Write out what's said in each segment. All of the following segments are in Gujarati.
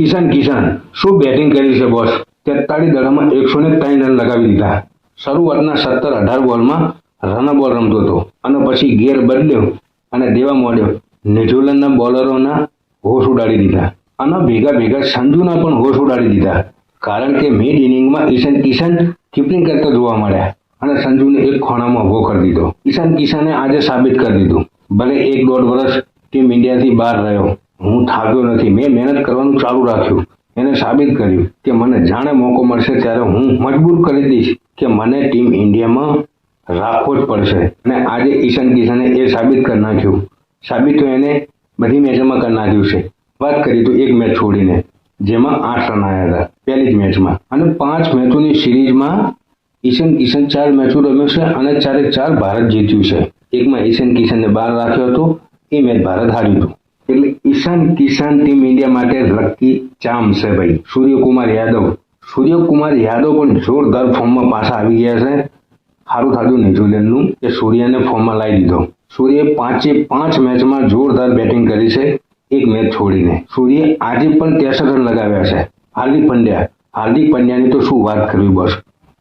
ઈશાન કિશાન, શું બેટિંગ કરી છે બોસ તેતાળીસ દડામાં એકસો ને ત્રણ રન લગાવી દીધા. શરૂઆતના સત્તર અઢાર બોલમાં રન બોલ રમતો હતો. અને પછી ગેર બદલ્યો અને દેવા મોડ્યો ન્યુઝીલેન્ડના બોલરોના હોશ ઉડાડી દીધા. અને ભેગા ભેગા સંજુના પણ હોશ ઉડાડી દીધા. કારણ કે મિડ ઇનિંગમાં ઈશાન કિશાન કીપિંગ કરતા જોવા મળ્યા. અને સંજુને એક ખોણામાં ઊભો કરી દીધો. ઈશાન કિશાને આજે સાબિત કરી દીધું. ભલે એક દોઢ વર્ષ ટીમ ઇન્ડિયાથી બહાર રહ્યો. હું થાક્યો નથી. મેં મહેનત કરવાનું ચાલુ રાખ્યું. એને સાબિત કર્યું કે મને જાણે મોકો મળશે ત્યારે હું મજબૂર કરી દઈશ કે મને ટીમ ઇન્ડિયામાં રાખવો જ પડશે. અને આજે ઈશાન કિશને એ સાબિત કરી નાખ્યું. સાબિત તો એને બધી મેચોમાં કરી નાખ્યું છે. વાત કરી તો એક મેચ છોડીને, જેમાં આઠ રન આવ્યા હતા. પહેલી જ મેચમાં અને પાંચ મેચોની સિરીઝમાં ઈશાન કિશન ચાર મેચો રમ્યો છે અને ચારે ચાર ભારત જીત્યું છે. એકમાં ઈશાન કિશનને બહાર રાખ્યો હતો. એ મેચ ભારત હાર્યું હતું. ઈશાન, કિશાન ટીમ ઇન્ડિયા માટે લકી ચામ છે ભાઈ. સૂર્યકુમાર યાદવ. સૂર્યકુમાર યાદવ પણ જોરદાર ફોર્મમાં પાછા આવી ગયા છે. સારું થતું ન્યુઝીલેન્ડનું કે સૂર્યને ફોર્મમાં લાવી દીધો. સૂર્યે પાંચે પાંચ મેચમાં જોરદાર બેટિંગ કરી છે. એક મેચ છોડીને. સૂર્યે આજે પણ ત્રેસઠ રન લગાવ્યા છે. હાર્દિક પંડ્યા. હાર્દિક પંડ્યાની તો શું વાત કરવી બસ.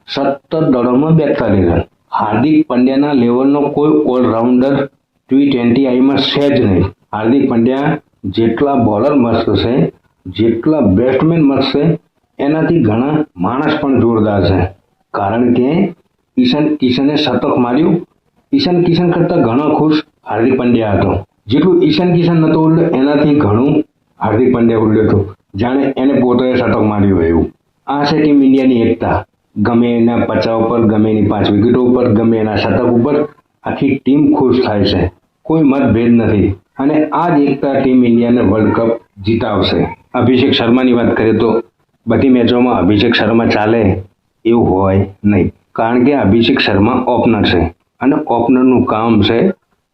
સત્તર દળોમાં બેતાલીસ રન. હાર્દિક પંડ્યાના લેવલનો કોઈ ઓલરાઉન્ડર ટી ટ્વેન્ટી આઈમાં છે જ નહીં. હાર્દિક પંડ્યા જેટલા બોલર મસ્ત છે, જેટલા બેટ્સમેન મસ્ત છે, એનાથી ઘણા માણસ પણ જોરદાર છે. કારણ કે ઈશાન કિશને શતક માર્યું. ઈશાન કિશન કરતાં ઘણો ખુશ હાર્દિક પંડ્યા હતો. જેટલું ઈશાન કિશન નહોતો ઉડ્યો, એનાથી ઘણું હાર્દિક પંડ્યા ઉડ્યો હતો. જાણે એને પોતે શતક માર્યું એવું. આ છે ટીમ ઇન્ડિયાની એકતા. ગમે એના પચાવ ઉપર, ગમે એની પાંચ વિકેટો ઉપર, ગમે એના શતક ઉપર આખી ટીમ ખુશ થાય છે. કોઈ મતભેદ નથી. અને આ જ એકતા ટીમ ઇન્ડિયાને વર્લ્ડ કપ જીતાવશે. અભિષેક શર્માની વાત કરીએ તો બધી મેચોમાં અભિષેક શર્મા ચાલે એવું હોય નહીં. કારણ કે અભિષેક શર્મા ઓપનર છે અને ઓપનરનું કામ છે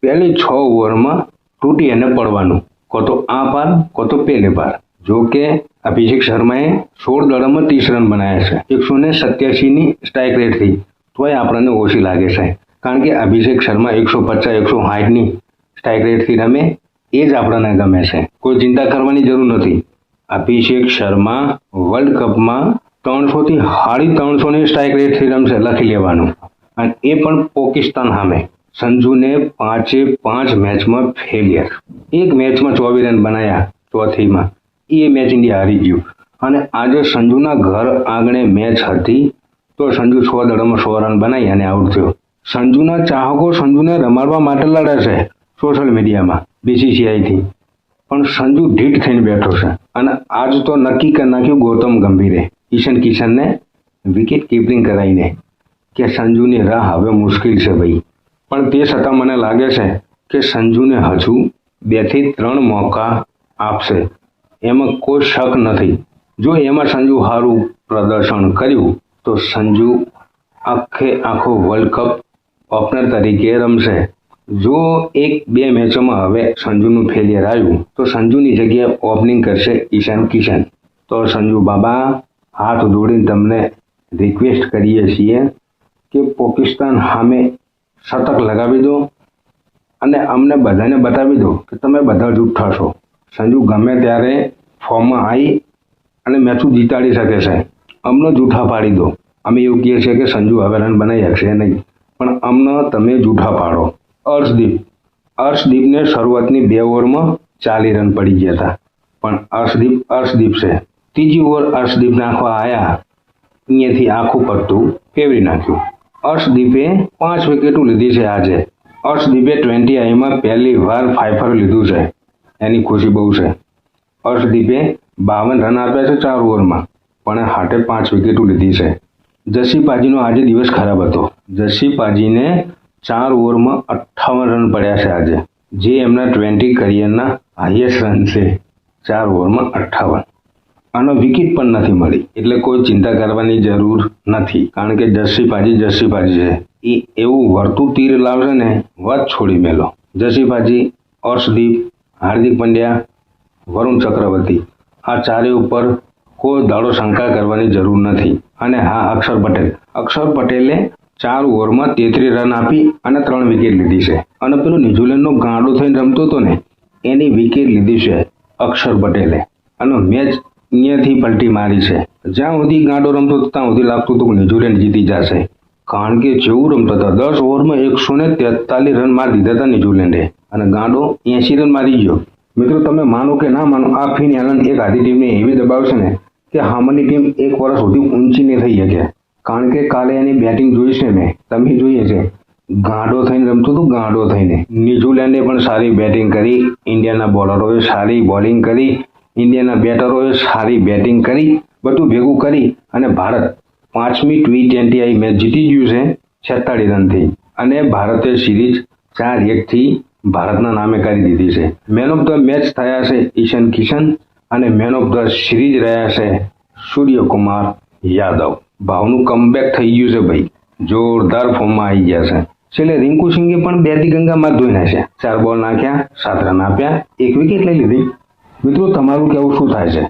પહેલી છ ઓવરમાં તૂટી અને પડવાનું. કો તો આ પાર, કો તો પેલે પાર. જો કે અભિષેક શર્માએ સોળ દળોમાં ત્રીસ રન બનાવ્યા છે. એકસો ને સત્યાસીની સ્ટ્રાઇક રેટથી તોય આપણને ઓછી લાગે છે. કારણ કે અભિષેક શર્મા એકસો પચાસ, એકસો સાઠની સ્ટ્રાઇક રેટથી રમે એ જ આપણને ગમે છે. કોઈ ચિંતા કરવાની જરૂર નથી. અભિષેક શર્મા વર્લ્ડ કપમાં ત્રણસોથી સાડી ત્રણસોની સ્ટ્રાઇક રેટથી રમશે લખી લેવાનું. અને એ પણ પાકિસ્તાન સામે. સંજુને પાંચે પાંચ મેચમાં ફેલિયર એક મેચમાં ચોવીસ રન બનાવ્યા ચોથીમાં. એ મેચ ઇન્ડિયા હારી ગયું. અને આજે સંજુના ઘર આંગણે મેચ હતી, તો સંજુ છ દડોમાં સો રન બનાવી અને આઉટ થયો. સંજુના ચાહકો સંજુને રમાડવા માટે લડે છે. સોશિયલ મીડિયામાં બીસીસીઆઈથી પણ સંજુ ઢીટ થઈને બેઠો છે. અને આજ તો નક્કી કરી નાખ્યું ગૌતમ ગંભીરે. ઈશન કિશનને વિકેટ કીપિંગ કરાવીને કે સંજુની રાહ હવે મુશ્કેલ છે ભાઈ. પણ તે છતાં મને લાગે છે કે સંજુને હજુ બેથી ત્રણ મોકા આપશે. એમાં કોઈ શક નથી. જો એમાં સંજુ સારું પ્રદર્શન કર્યું, તો સંજુ આખે આખો વર્લ્ડ કપ ઓપનર તરીકે રમશે. જો એક બે મેચોમાં હવે સંજુનું ફેલિયર આવ્યું, તો સંજુની જગ્યાએ ઓપનિંગ કરશે ઈશાન કિશન. તો સંજુ બાબા, હાથ જોડીને તમને રિક્વેસ્ટ કરીએ છીએ કે પાકિસ્તાન સામે શતક લગાવી દો અને અમને બધાને બતાવી દો કે તમે બધા જૂઠ થશો. સંજુ ગમે ત્યારે ફોર્મમાં આવી અને મેચું જીતાડી શકે છે. અમને જૂઠા પાડી દો. અમે એવું કહીએ છીએ કે સંજુ હવે રન બનાવી શકશે નહીં. પણ અમને તમે જૂઠા પાડો. અર્શદીપ. અર્શદીપને શરૂઆતની બે ઓવરમાં ચાલી રન પડી ગયા હતા. પણ અર્શદીપ અર્શદીપ છે. ત્રીજી ઓવર અર્શદીપ નાખવા આવ્યા અહીંયાથી આખું પત્તું ફેરવી નાખ્યું. અર્શદીપે પાંચ વિકેટો લીધી છે આજે. અર્શદીપે ટ્વેન્ટી આઈમાં પહેલી વાર ફાઈફર લીધું છે. એની ખુશી બહુ છે. અર્શદીપે બાવન રન આપ્યા છે ચાર ઓવરમાં, પણ હાટે પાંચ વિકેટો લીધી છે. જસી પાજીનો આજે દિવસ ખરાબ હતો. જસી પાજીને ચાર ઓવરમાં અઠ્ઠાવન રન પડ્યા છે આજે. જે એમના ટ્વેન્ટી કરિયરના હાઈએસ્ટ રન છે. ચાર ઓવરમાં અઠ્ઠાવન. આનો વિકેટ પણ નથી મળી. એટલે કોઈ ચિંતા કરવાની જરૂર નથી. કારણ કે જસ્સી પાજી જસ્સી પાજી છે. એ એવું વર્તું તીર લાવશે ને, વાત છોડી મેલો. જસ્સી પાજી અર્શદીપ હાર્દિક પંડ્યા, વરુણ ચક્રવર્તી. આ ચારે ઉપર કોઈ દાડો શંકા કરવાની જરૂર નથી. અને હા, અક્ષર પટેલ. અક્ષર પટેલે ચાર ઓવરમાં તેત્રીસ રન આપી અને ત્રણ વિકેટ લીધી છે. અને પેલો ન્યુઝીલેન્ડનો ગાંડો થઈને રમતો હતો ને, એની વિકેટ લીધી છે અક્ષર પટેલે. અને મેચ અહીંયાથી પલટી મારી છે. જ્યાં સુધી ગાંડો રમતો ત્યાં સુધી લાગતું હતું કે ન્યુઝીલેન્ડ જીતી જશે. કારણ કે જેવું રમતા હતા, દસ ઓવરમાં એકસો ને તેતાલીસ રન મારી દીધા હતા ન્યુઝીલેન્ડે. અને ગાંડો એંશી રન મારી ગયો. મિત્રો, તમે માનો કે ના માનો, આ ફિન એલન એક આધી ટીમને એવી દબાવશે ને કે હામની ટીમ એક વર્ષ સુધી ઊંચી નહીં થઈ શકે. કારણ કે કાલે એની બેટિંગ જોઈ છે મેં. તમે જોઈએ છે. ગાંડો થઈને રમતું હતું, ગાંડો થઈને. ન્યુઝીલેન્ડે પણ સારી બેટિંગ કરી. ઇન્ડિયાના બોલરોએ સારી બોલિંગ કરી. ઇન્ડિયાના બેટરોએ સારી બેટિંગ કરી. બધું ભેગું કરી અને ભારત પાંચમી ટી ટ્વેન્ટી આઈ મેચ જીતી ગયું છે છેતાળીસ રનથી. અને ભારતે સિરીઝ ચાર એકથી ભારતના નામે કરી દીધી છે. મેન ઓફ ધ મેચ થયા છે ઈશાન કિશન અને મેન ઓફ ધ સિરીઝ રહ્યા છે સૂર્યકુમાર યાદવ. ભાવનું કમબેક થઈ ગયું છે ભાઈ. જોરદાર ફોર્મમાં આવી ગયા છે. છેલ્લે રિંકુ સિંઘે પણ બેથી ગંગામાં ધોઈ નાખ્યા ચાર બોલ નાખ્યા સાત રન આપ્યા, એક વિકેટ લઈ લીધી. મિત્રો, તમારું કેવું શું થાય છે?